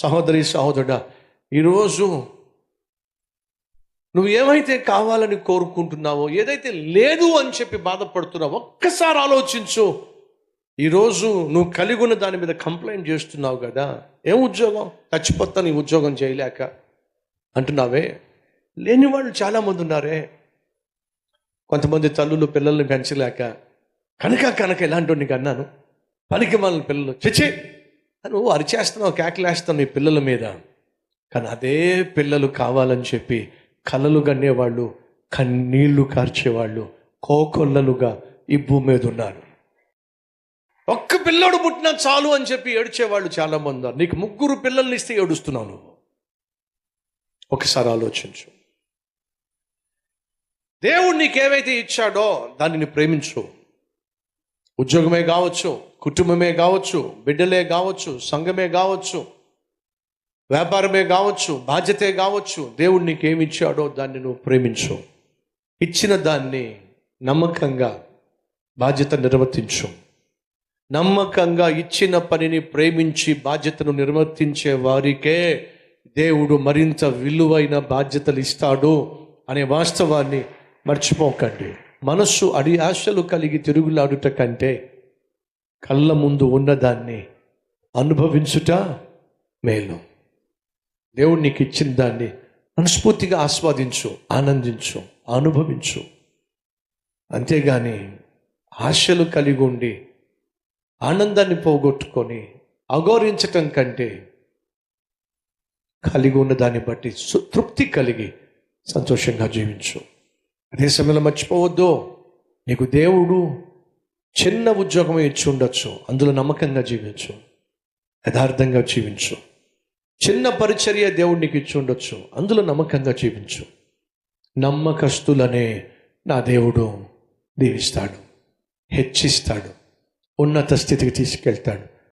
సహోదరి సహోదరుడ ఈరోజు నువ్వు ఏమైతే కావాలని కోరుకుంటున్నావో ఏదైతే లేదు అని చెప్పి బాధపడుతున్నావో ఒక్కసారి ఆలోచించు. ఈరోజు నువ్వు కలిగి ఉన్న దాని మీద కంప్లైంట్ చేస్తున్నావు కదా ఏం ఉద్యోగం? చచ్చిపోతా నీ ఉద్యోగం చేయలేక. అంటున్నావే? లేని వాళ్ళు చాలామంది ఉన్నారే. కొంతమంది తల్లులు పిల్లల్ని పెంచలేక. కనుక కనుక ఎలాంటి నీకు అన్నాను పనికి వాళ్ళ పిల్లలు. చచ్చే నువ్వు అరిచేస్తున్నావు కేకలేస్తున్నావు నీ పిల్లల మీద. కానీ అదే పిల్లలు కావాలని చెప్పి కలలు గన్నేవాళ్ళు కన్నీళ్ళు కార్చేవాళ్ళు కోకొల్లలుగా ఈ భూమి మీద ఉన్నారు. ఒక్క పిల్లోడు పుట్టినా చాలు అని చెప్పి ఏడ్చేవాళ్ళు చాలా మంది ఉన్నారు. నీకు ముగ్గురు పిల్లల్ని ఇస్తే ఏడుస్తున్నావు నువ్వు. ఒకసారి ఆలోచించు. దేవుడు నీకేవైతే ఇచ్చాడో దానిని ప్రేమించు. ఉద్యోగమే కావచ్చు కుటుంబమే కావచ్చు బిడ్డలే కావచ్చు సంఘమే కావచ్చు వ్యాపారమే కావచ్చు బాధ్యతే కావచ్చు దేవుడు నీకేమి ఇచ్చాడో దాన్ని నువ్వు ప్రేమించు. ఇచ్చిన దాన్ని నమ్మకంగా బాధ్యత నిర్వర్తించు. నమ్మకంగా ఇచ్చిన పనిని ప్రేమించి బాధ్యతను నిర్వర్తించే వారికే దేవుడు మరింత విలువైన బాధ్యతలు ఇస్తాడు అనే వాస్తవాన్ని మర్చిపోకండి. మనస్సు అడి ఆశలు కలిగి తిరుగులాడుట కంటే కళ్ళ ముందు ఉన్నదాన్ని అనుభవించుట మేలు. దేవుడు నీకు ఇచ్చిన దాన్ని మనస్ఫూర్తిగా ఆస్వాదించు ఆనందించు అనుభవించు. అంతేగాని ఆశలు కలిగి ఉండి ఆనందాన్ని పోగొట్టుకొని అగౌరవించటం కంటే కలిగి ఉన్న దాన్ని బట్టి సు- తృప్తి కలిగి సంతోషంగా జీవించు. అదే సమయంలో మర్చిపోవద్దు. నీకు దేవుడు చిన్న ఉద్యోగం ఇచ్చి ఉండొచ్చు అందులో నమ్మకంగా జీవించు. యథార్థంగా జీవించు. చిన్న పరిచర్య దేవుడు నీకు ఇచ్చి ఉండొచ్చు అందులో నమ్మకంగా జీవించు. నమ్మకస్తులనే నా దేవుడు దీవిస్తాడు. హెచ్చిస్తాడు. ఉన్నత స్థితికి తీసుకెళ్తాడు.